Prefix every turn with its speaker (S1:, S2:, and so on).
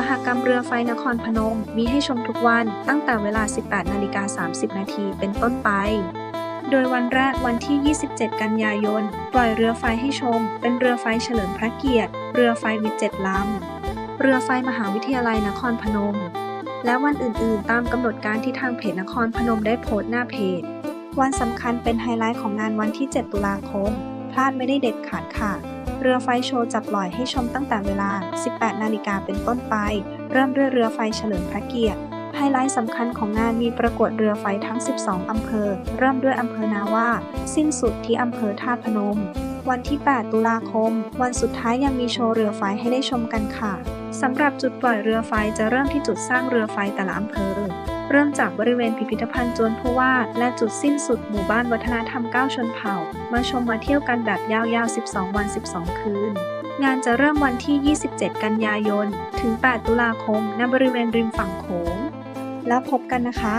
S1: มหกรรมเรือไฟนครพนม มีให้ชมทุกวันตั้งแต่เวลา 18 นาฬิกา 30 นาทีเป็นต้นไป โดยวันแรกวันที่ 27 กันยายน ปล่อยเรือไฟให้ชม เป็นเรือไฟเฉลิมพระเกียรติ เรือไฟมีเจ็ดลำ เรือไฟมหาวิทยาลัยนครพนม และวันอื่นๆ ตามกำหนดการที่ทางเพจนครพนมได้โพสต์หน้าเพจ วันสำคัญเป็นไฮไลท์ของงานวันที่ 7 ตุลาคม พลาดไม่ได้เด็ดขาดค่ะ เรือไฟโชว์จับปล่อยให้ชมตั้งแต่เวลา 18 นาฬิกาเป็นต้นไป เริ่มด้วยเรือไฟเฉลิมพระเกียรติ ไฮไลท์สำคัญของงานมีประกวดเรือไฟทั้ง 12 อำเภอ เริ่มด้วยอำเภอนาว่า สิ้นสุดที่อำเภอท่าพนม วันที่ 8 ตุลาคม วันสุดท้ายยังมีโชว์เรือไฟให้ได้ชมกันค่ะ สำหรับจุดปล่อยเรือไฟจะเริ่มที่จุดสร้างเรือไฟแต่ละอำเภอ เริ่มจากบริเวณพิพิธภัณฑ์จวนผู้ว่า และจุดสิ้นสุดหมู่บ้านวัฒนธรรม 9 ชนเผ่า มาชมมาเที่ยวกันแบบยาวๆ 12 วัน 12 คืน งานจะเริ่มวันที่ 27 กันยายน ถึง 8 ตุลาคม ณ บริเวณริมฝั่งโขง แล้วพบกันนะคะ